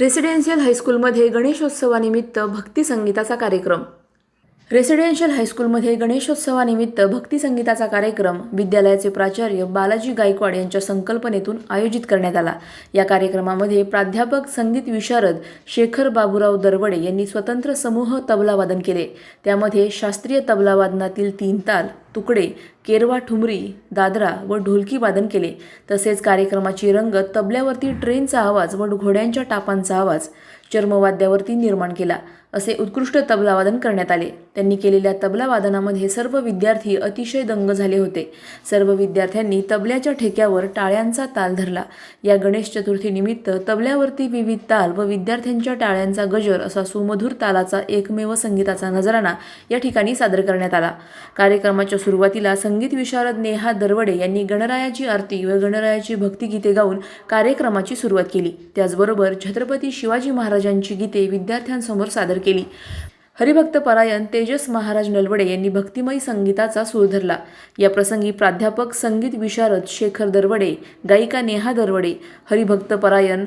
Residential हायस्कूलमध्ये गणेशोत्सवानिमित्त भक्ती संगीताचा कार्यक्रम. रेसिडेन्शियल हायस्कूलमध्ये गणेशोत्सवानिमित्त भक्ती संगीताचा कार्यक्रम. विद्यालयाचे प्राचार्य बालाजी गायकवाड यांच्या संकल्पनेतून आयोजित करण्यात आला. या कार्यक्रमामध्ये प्राध्यापक संगीत विशारद शेखर बाबूराव दरवडे यांनी स्वतंत्र समूह तबलावादन केले. त्यामध्ये शास्त्रीय तबलावादनातील तीन ताल तुकडे केरवा ठुमरी दादरा व ढोलकी वादन केले. तसेच कार्यक्रमाची रंगत तबल्यावरती ट्रेनचा आवाज व घोड्यांच्या टापांचा आवाज चर्मवाद्यावरती निर्माण केला असे उत्कृष्ट तबला वादन करण्यात आले. त्यांनी केलेल्या तबलावादनामध्ये सर्व विद्यार्थी अतिशय दंग झाले होते. सर्व विद्यार्थ्यांनी तबल्याच्या ठेक्यावर टाळ्यांचा ताल धरला. या गणेश चतुर्थीनिमित्त तबल्यावरती विविध ताल व विद्यार्थ्यांच्या टाळ्यांचा गजर असा सुमधुर तालाचा एकमेव संगीताचा नजराणा या ठिकाणी सादर करण्यात आला. कार्यक्रमाच्या सुरुवातीला संगीत विशारद नेहा दरवडे यांनी गणरायाची आरती व गणरायाची भक्तिगीते गाऊन कार्यक्रमाची सुरुवात केली. त्याचबरोबर छत्रपती शिवाजी महाराजांची गीते विद्यार्थ्यांसमोर सादर केली. हरिभक्त परायण तेजस महाराज नलवडे यांनी भक्तिमयी संगीताचा सूर धरला. या प्रसंगी प्राध्यापक संगीत विशारद शेखर दरवडे गायिका नेहा दरवडे हरिभक्त परायण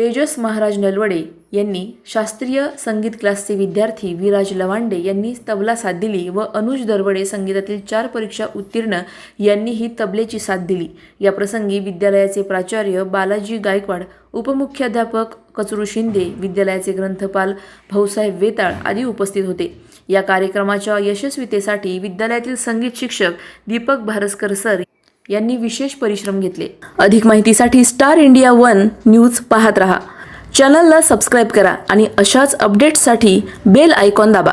तेजस महाराज नलवडे यांनी शास्त्रीय संगीत क्लासचे विद्यार्थी विराज लवांडे यांनी तबला साथ दिली व अनुज दरवडे संगीतातील चार परीक्षा उत्तीर्ण यांनीही तबलेची साथ दिली. या प्रसंगी विद्यालयाचे प्राचार्य बालाजी गायकवाड उपमुख्याध्यापक कचरू शिंदे विद्यालयाचे ग्रंथपाल भाऊसाहेब वेताळ आदी उपस्थित होते. या कार्यक्रमाच्या यशस्वीतेसाठी विद्यालयातील संगीत शिक्षक दीपक भारस्कर सर यांनी विशेष परिश्रम घेतले. अधिक माहितीसाठी स्टार इंडिया वन न्यूज पाहत रहा. चॅनलला सबस्क्राईब करा आणि अशाच अपडेट्ससाठी बेल आयकॉन दाबा.